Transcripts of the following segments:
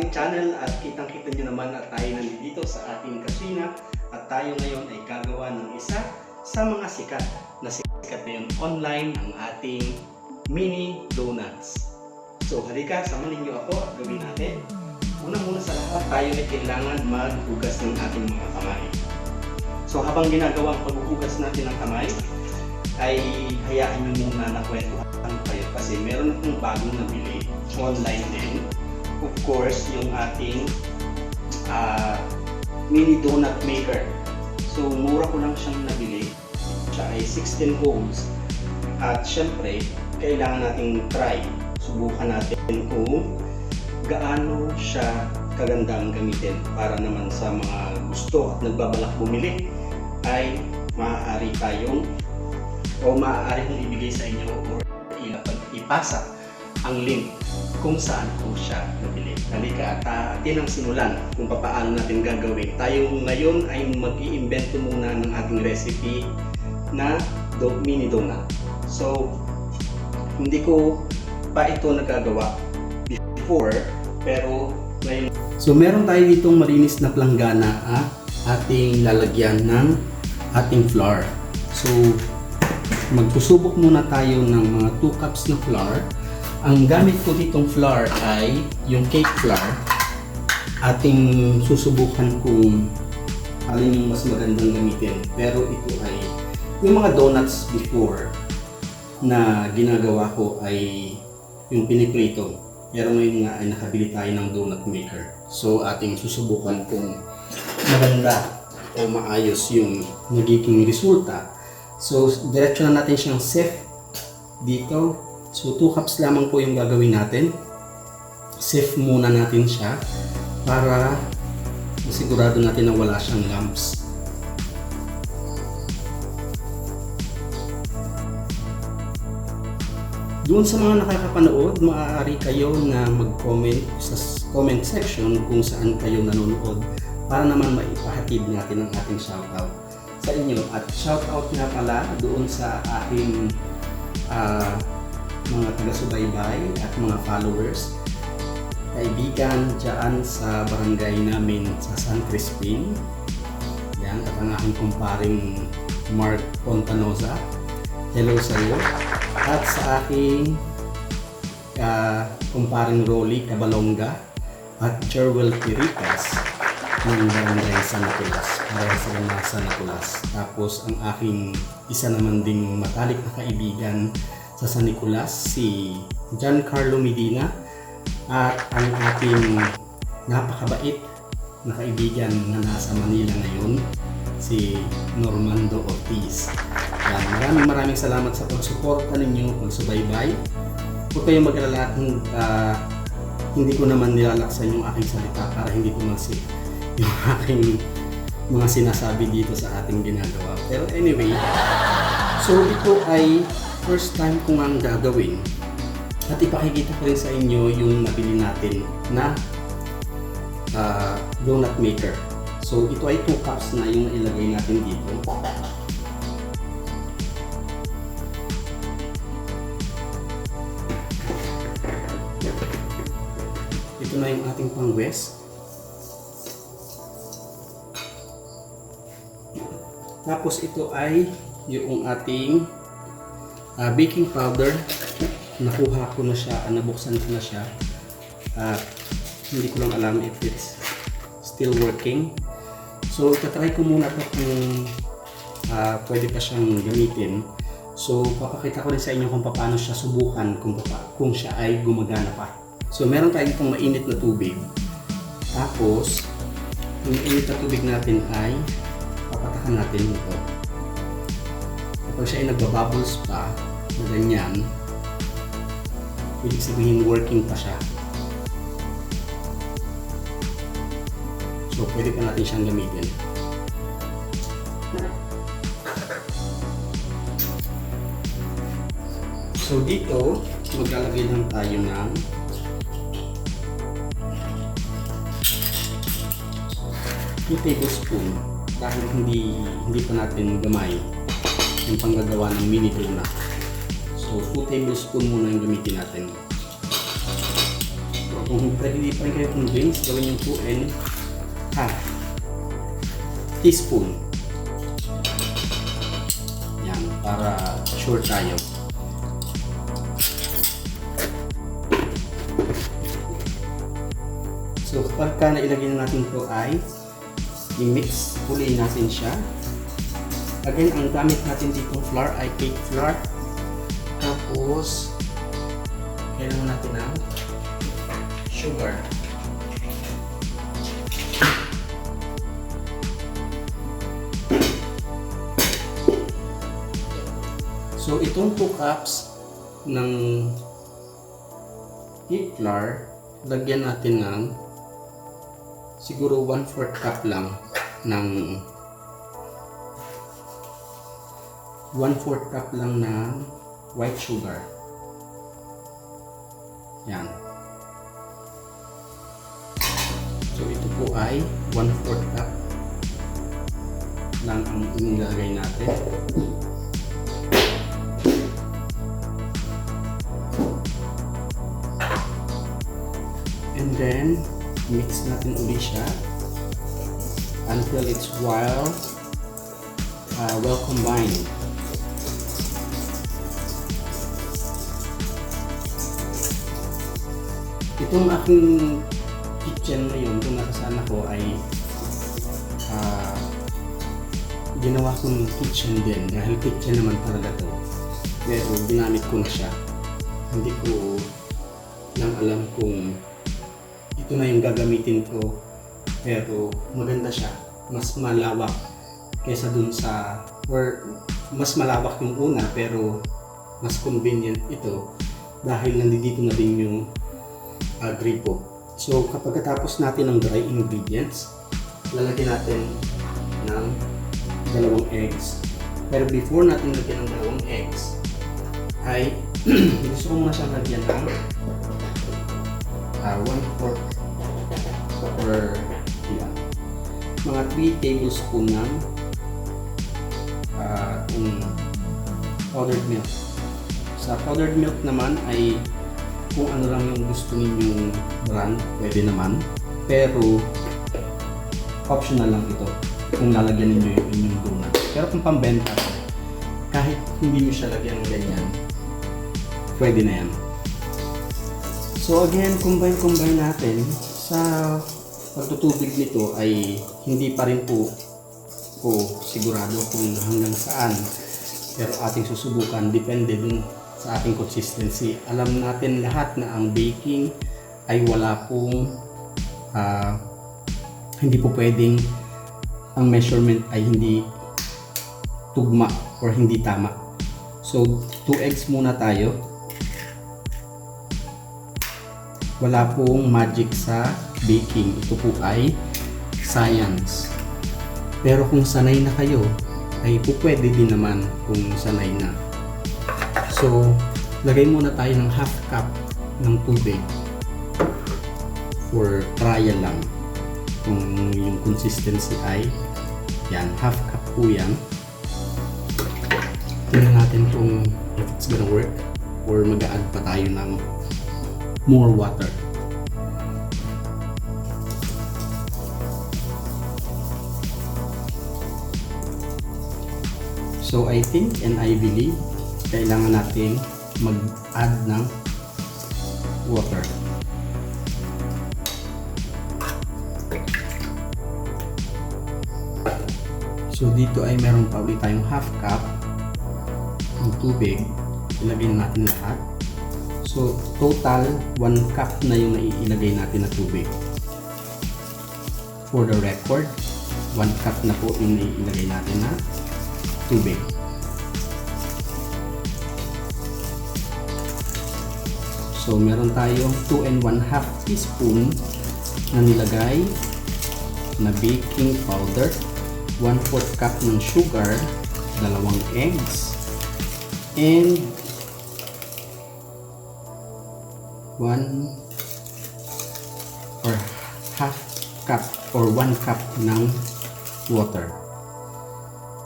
ating channel at kitang-kita nyo naman at tayo nandito sa ating kasina at tayo ngayon ay gagawa ng isa sa mga sikat na sikat na yun online ang ating mini donuts. So halika, samanin nyo ako at gawin natin. Una-muna sa lahat, tayo ay kailangan maghugas ng ating mga kamay. So habang ginagawa ang paghuhugas natin ng kamay, ay hayaan nyo muna na kwentuhan kayo kasi meron akong bagong nabili online din. Of course, yung ating ah, mini donut maker. So, mura ko lang siyang nabili. Siya ay 16 holes. At syempre, kailangan nating try. Subukan natin kung gaano siya kagandang gamitin para naman sa mga gusto at nagbabalak bumili ay maaari tayong o maaari kong ibigay sa inyo or ipasa ang link kung saan ko siya nabili. Halika at uh, atin ang simulan kung paano natin gagawin. Tayo ngayon ay mag-iimbento muna ng ating recipe na do mini donut. So, hindi ko pa ito nagagawa before, pero ngayon. So, meron tayo ditong malinis na planggana at ating lalagyan ng ating flour. So, magsusubok muna tayo ng mga 2 cups na flour. Ang gamit ko ditong flour ay yung cake flour. Ating susubukan kung alin yung mas magandang gamitin. Pero ito ay yung mga donuts before na ginagawa ko ay yung piniprito. Pero ngayon nga ay nakabili tayo ng donut maker. So ating susubukan kung maganda o maayos yung nagiging resulta. So, diretso na natin siyang sieve dito. So, 2 cups lamang po yung gagawin natin. Sieve muna natin siya para masigurado natin na wala siyang lumps. Doon sa mga nakakapanood, maaari kayo na mag-comment sa comment section kung saan kayo nanonood para naman maipahatid natin ang ating shoutout sa inyo. At shoutout nga pala doon sa aking ah, mga taga-subaybay at mga followers, kaibigan dyan sa barangay namin sa San Crispin. Yan, at ang aking kumparing Mark Pontanoza. Hello sa iyo. At sa aking uh, kumparing Rolly Cabalonga at Jerwell Piritas ng barangay San Nicolas. Para sa mga San Nicolas. Tapos ang aking isa naman ding matalik na kaibigan sa San Nicolas, si Giancarlo Medina at ang ating napakabait na kaibigan na nasa Manila ngayon, si Normando Ortiz. Yan, maraming maraming salamat sa pagsuporta ninyo, pagsubaybay. Huwag kayong mag-alala, ah, hindi ko naman nilalaksan yung aking salita para hindi tumalsik yung aking mga sinasabi dito sa ating ginagawa. Pero anyway, so ito ay first time ko nga gagawin at ipakikita ko rin sa inyo yung nabili natin na ah, donut maker. So ito ay 2 cups na yung ilagay natin dito. Ito na yung ating pang west. Tapos ito ay yung ating ah, baking powder. Nakuha ko na siya, ah, nabuksan ko na siya. At hindi ko lang alam if it's still working. So, itatry ko muna ito kung ah, pwede pa siyang gamitin. So, papakita ko rin sa inyo kung paano siya subukan kung, papa, kung siya ay gumagana pa. So, meron tayong itong mainit na tubig. Tapos, yung mainit na tubig natin ay papatakan natin ito. Kapag siya ay nagbabubbles pa, na ganyan, ibig sabihin working pa siya. So, pwede pa natin siyang gamitin. So, dito, maglalagay lang tayo ng 2 tablespoon dahil hindi hindi pa natin gamay yung panggagawa ng mini tuna. So, 2 tablespoon muna yung gamitin natin. Kung pwede di pa rin kayo convince, gawin yung 2 and half teaspoon. Yan, para sure tayo. So kapag ka natin ito ay i-mix uli natin siya. Again, ang gamit natin dito flour ay cake flour. Tapos, kailangan natin ng sugar. So, itong 2 cups ng cake flour, lagyan natin ng siguro 1/4 cup lang ng 1/4 cup lang ng white sugar. Yan. So ito po ay 1/4 cup lang ang inilagay natin. And then, mix natin uli siya until it's well uh, well combined. Itong aking kitchen ngayon, kung nakasaan ako ay uh, ginawa kong kitchen din dahil kitchen naman talaga to. Pero ginamit ko na siya. Hindi ko lang alam kung ito na yung gagamitin ko pero maganda siya mas malawak kaysa dun sa or mas malawak yung una pero mas convenient ito dahil nandito na din yung uh, gripo so kapag katapos natin ng dry ingredients lalagyan natin ng dalawang eggs. Pero before natin lagyan ng dalawang eggs ay gusto ko muna siyang lagyan ng uh, 1 4 or yeah, mga 3 tablespoon ng uh, um, powdered milk. Sa powdered milk naman ay kung ano lang yung gusto ninyong brand, pwede naman. Pero optional lang ito kung lalagyan ninyo yung inyong donut. Pero kung pambenta, kahit hindi nyo siya lagyan ng ganyan, pwede na yan. So again, combine-combine natin sa pagtutubig nito ay hindi pa rin po po sigurado kung hanggang saan pero ating susubukan depende dun sa ating consistency alam natin lahat na ang baking ay wala pong ah, hindi po pwedeng ang measurement ay hindi tugma or hindi tama so 2 eggs muna tayo wala pong magic sa baking. Ito po ay science. Pero kung sanay na kayo, ay po pwede din naman kung sanay na. So, lagay muna tayo ng half cup ng tubig for trial lang. Kung yung consistency ay yan, half cup po yan. Tingnan natin kung if it's gonna work or mag-add pa tayo ng more water. So I think and I believe kailangan natin mag-add ng water. So dito ay meron pa ulit tayong half cup ng tubig. Ilagay natin lahat. So, total 1 cup na yung naiilagay natin na tubig. For the record, 1 cup na po yung naiilagay natin na tubig. So, meron tayong 2 and 1 half teaspoon na nilagay na baking powder, 1 4 cup ng sugar, dalawang eggs, and 1 or half cup or 1 cup ng water.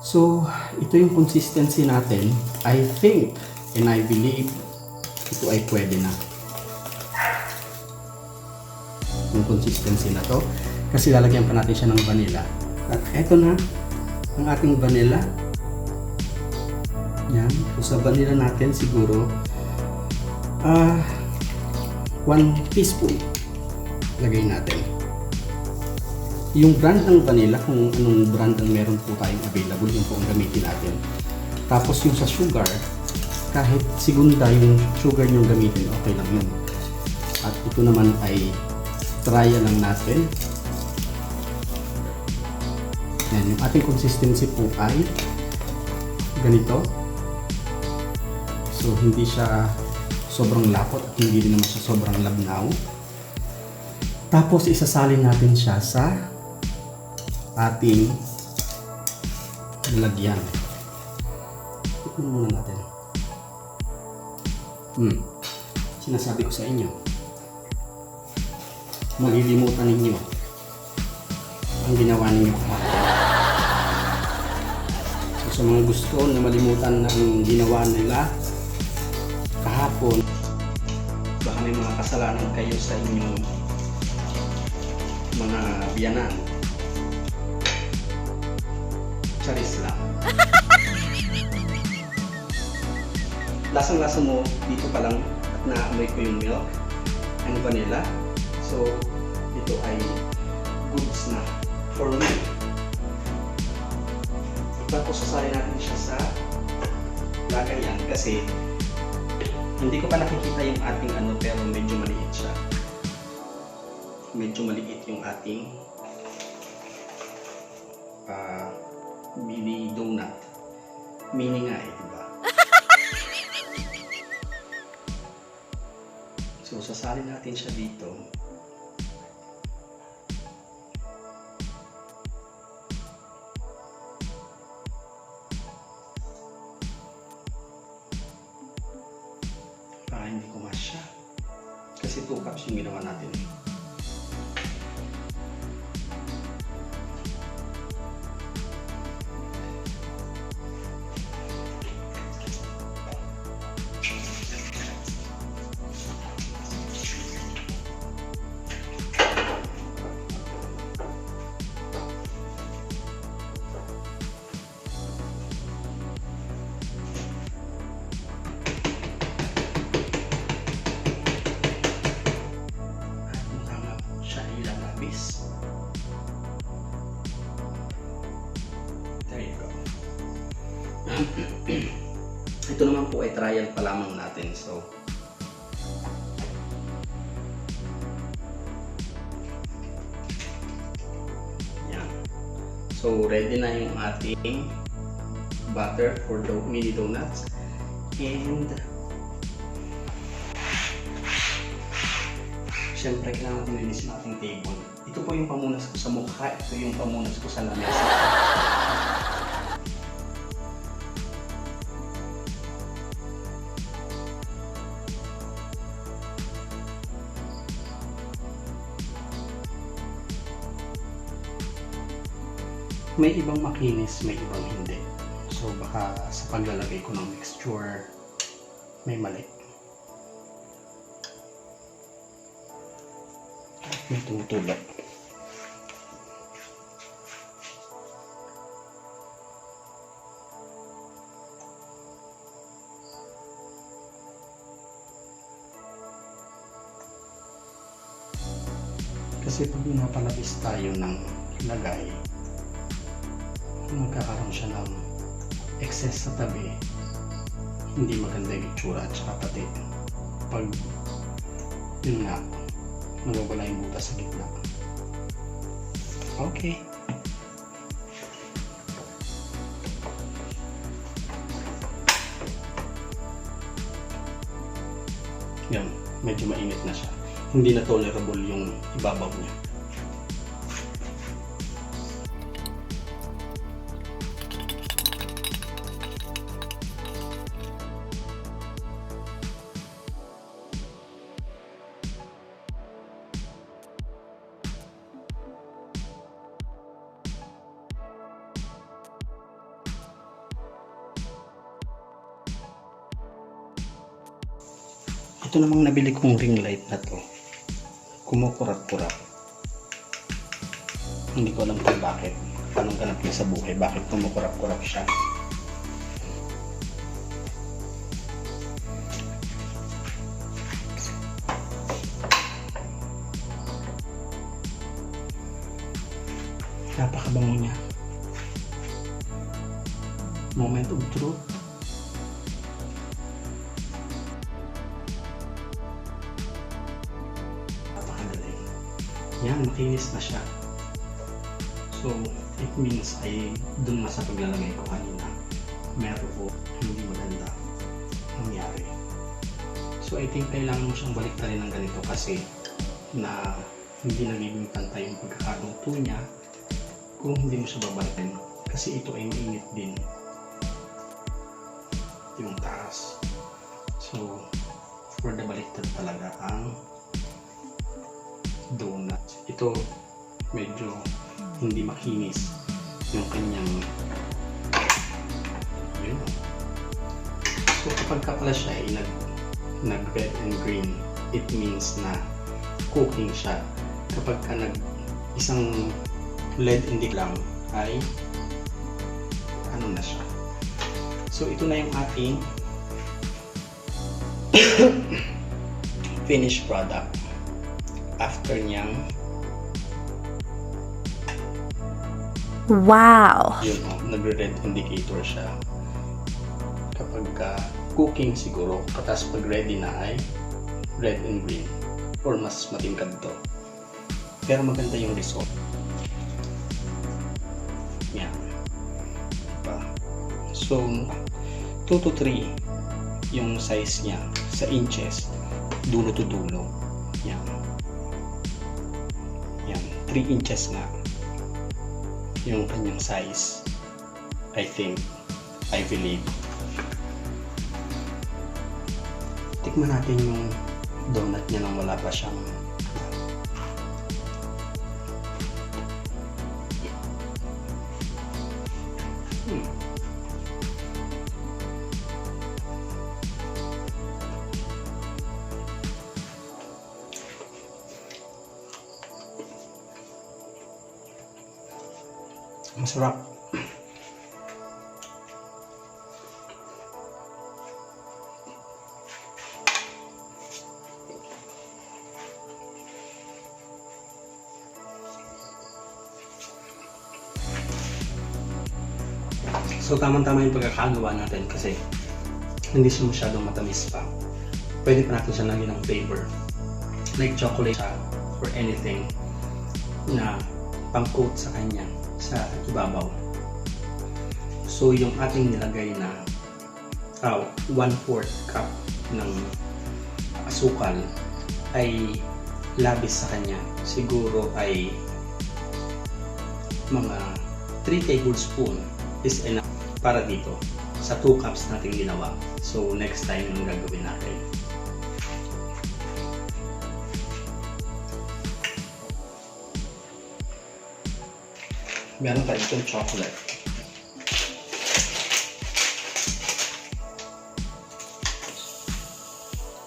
So, ito yung consistency natin. I think and I believe ito ay pwede na. Yung consistency na to. Kasi lalagyan pa natin siya ng vanilla. At eto na ang ating vanilla. Yan. So sa vanilla natin siguro ah 1 teaspoon lagay natin. Yung brand ng vanilla, kung anong brand ang meron po tayong available, yun po ang gamitin natin. Tapos yung sa sugar, kahit segunda yung sugar nyo gamitin, okay lang yun. At ito naman ay trial lang natin. Yan, yung ating consistency po ay ganito. So, hindi siya sobrang lapot at hindi din naman siya sobrang labnaw. Tapos, isasalin natin siya sa ating lagyan. Tignan muna natin. Hmm. Sinasabi ko sa inyo. Malilimutan ninyo ang ginawa ninyo kahapon. So, sa mga gusto na malimutan ng ginawa nila kahapon, baka may mga kasalanan kayo sa inyong mga biyanan. Charis lang. Lasang-lasa mo dito pa lang at naamoy ko yung milk and vanilla. So, ito ay goods na for me. Tapos sasalin natin siya sa lagayan kasi hindi ko pa nakikita yung ating ano pero medyo maliit siya. Medyo maliit yung ating ah mini donut. Mini nga eh, di ba? So, sasalin natin siya dito. Trial pa lamang natin. So, yan. So, ready na yung ating butter for the mini donuts. And, Siyempre, kailangan natin linisin ang ating table. Ito po yung pamunas ko sa mukha, ito yung pamunas ko sa lamesa. May ibang makinis, may ibang hindi. So baka sa paglalagay ko ng mixture, may mali. May tumutulak. Kasi pag napalabis tayo ng lagay, magkakaroon siya ng excess sa tabi. Hindi maganda yung itsura at saka pati pag yun nga, nawawala yung butas sa gitna. Okay. Yan, medyo mainit na siya. Hindi na tolerable yung ibabaw niya. Ito namang nabili kong ring light na to. kumukurap-kurap. Hindi ko alam kung bakit. Anong ganap niya sa buhay? Bakit kumukurap-kurap siya? Napakabango niya. Moment of truth. Makinis na siya. So, it means ay dun na sa paglalagay ko kanina, meron po hindi maganda nangyari. So, I think kailangan mo siyang balik rin ng ganito kasi na hindi nagiging pantay yung pagkakaluto niya kung hindi mo siya babalikin. Kasi ito ay mainit din yung taas. So, for the baliktad talaga ang donut. Ito, medyo hindi makinis yung kanyang yun. So, kapag ka pala siya ay nag, nag red and green, it means na cooking siya. Kapag ka nag isang lead hindi lang ay ano na siya. So, ito na yung ating finished product niyang Wow. yun o, nagre-red indicator siya. Kapag ka cooking siguro, katas pag ready na ay red and green or mas matingkad to. Pero maganda yung result. Yan. Diba? So, 2 to 3 yung size niya sa inches, dulo to dulo. Yan. Yan. 3 inches nga yung kanyang size. I think, I believe. Tikman natin yung donut niya nang wala pa siyang Masarap. So tamang-tama yung pagkakagawa natin kasi hindi siya masyadong matamis pa. Pwede pa natin siya lagyan ng flavor. Like chocolate or anything na pang-coat sa kanya sa ibabaw. So yung ating nilagay na uh, 1/4 cup ng asukal ay labis sa kanya. Siguro ay mga 3 tablespoon is enough para dito sa 2 cups natin ginawa. So next time yung gagawin natin. Meron pa itong chocolate.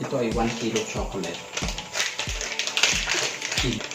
Ito ay 1 kilo chocolate. Kilo.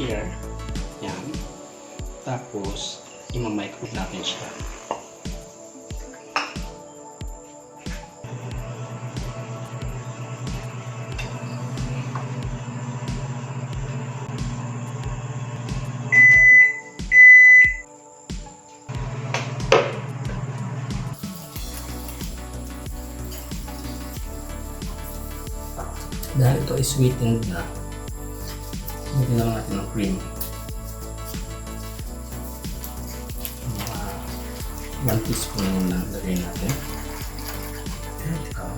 Here. Yan. Tapos, ima-microwave natin siya. Dahil ito ay sweetened na, cream. Mga 1 teaspoon na lagay natin. And ikaw.